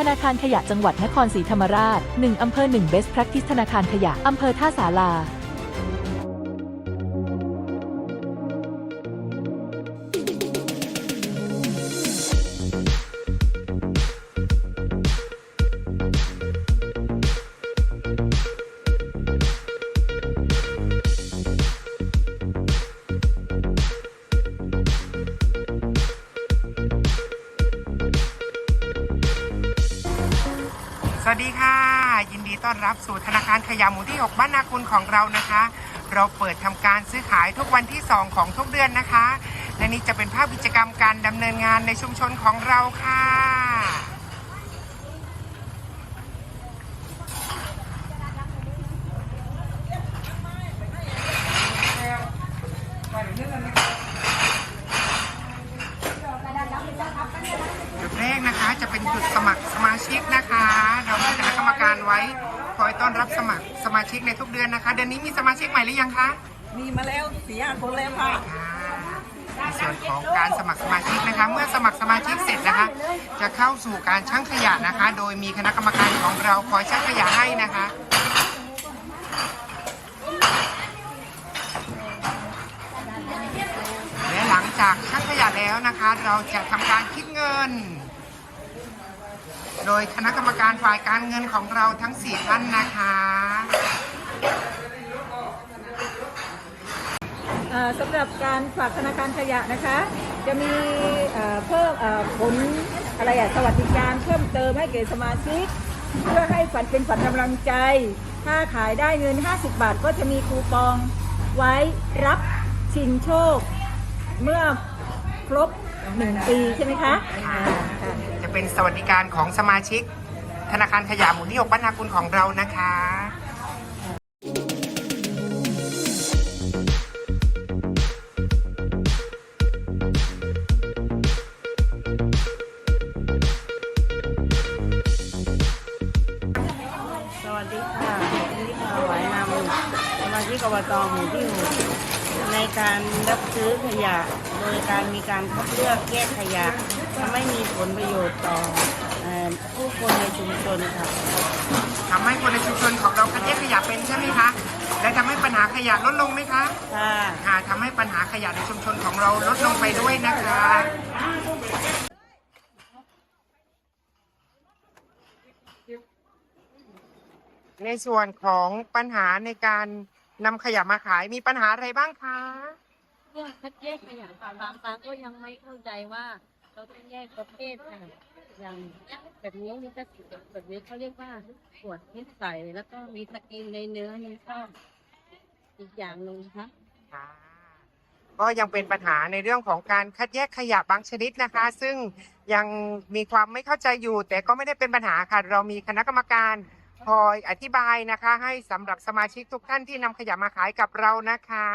ธนาคารขยะจังหวัดนครศรีธรรมราช 1 อำเภอ 1 Best Practice ธนาคารขยะ อำเภอท่าสารา สวัสดีค่ะ ยินดีต้อนรับสู่ธนาคารขยะหมู่ที่ 6 บ้านนาคุณของเรานะคะ เราเปิดทำการซื้อขายทุกวันที่ 2 ของทุกเดือนนะคะ และนี่จะเป็นภาพกิจกรรมการดำเนินงานในชุมชนของเราค่ะ จุดแรกนะคะจะเป็นจุดสมัครสมาชิกนะคะ เรามีคณะกรรมการ ไว้ คอยต้อนรับสมัครสมาชิกในทุกเดือนนะคะ เดือนนี้มีสมาชิกใหม่หรือยังคะ มีมาแล้วสี่ห้าคนแล้วค่ะค่ะในส่วนของการสมัครสมาชิกนะคะ เมื่อสมัครสมาชิกเสร็จนะคะ จะเข้าสู่การชั่งขยะนะคะ โดยมีคณะกรรมการของเราคอยชั่งขยะให้นะคะและหลังจากชั่งขยะแล้วนะคะ เราจะทำการคิดเงิน โดยคณะกรรมการฝ่ายการเงินของเราทั้ง 4 ท่านนะคะเอ่อสำหรับการฝากธนาคารขยะนะคะ จะมีเอ่อเพิ่มเอ่อผลอะไรอะสวัสดิการเพิ่มเติมให้แก่สมาชิก เพื่อให้ฝันเป็นฝันกำลังใจ ถ้าขายได้เงิน 50 บาทก็จะมีคูปองไว้รับชิงโชค เมื่อครบ1ปีใช่ไหมคะอ่าค่ะจะเป็นสวัสดิการของสมาชิก ธนาคารขยะหมู่ที่6บ้านนาคุณของเรานะคะสวัสดีค่ะนนี้มาไหวนำสมาชิกอบตหมู่ที่หก ในการรับซื้อขยะ โดยการมีการคัดเลือกแยกขยะทำให้มีผลประโยชน์ต่อเอ่อผู้คนในชุมชนค่ะทำให้คนในชุมชนของเราคัดแยกขยะเป็นใช่ไหมคะ และทำให้ปัญหาขยะลดลงไหมคะค่ะค่ะทำให้ปัญหาขยะในชุมชนของเราลดลงไปด้วยนะคะในส่วนของปัญหาในการ นำขยะมาขายมีปัญหาอะไรบ้างคะเรื่องคัดแยกขยะค่ะบางครั้งก็ยังไม่เข้าใจว่า เราต้องแยกประเภทค่ะอย่างแบบนี้มีกระสุนแบบนี้เขาเรียกว่าขวดที่ใส่แล้วก็มีสกินในเนื้อนี่ก็อีกอย่างหนึ่งนะคะค่ะ ก็ยังเป็นปัญหาในเรื่องของการคัดแยกขยะบางชนิดนะคะ ซึ่งยังมีความไม่เข้าใจอยู่ แต่ก็ไม่ได้เป็นปัญหาค่ะ เรามีคณะกรรมการ คอยอธิบายนะคะ ให้สำหรับสมาชิกทุกท่านที่นำขยะมาขายกับเรานะคะ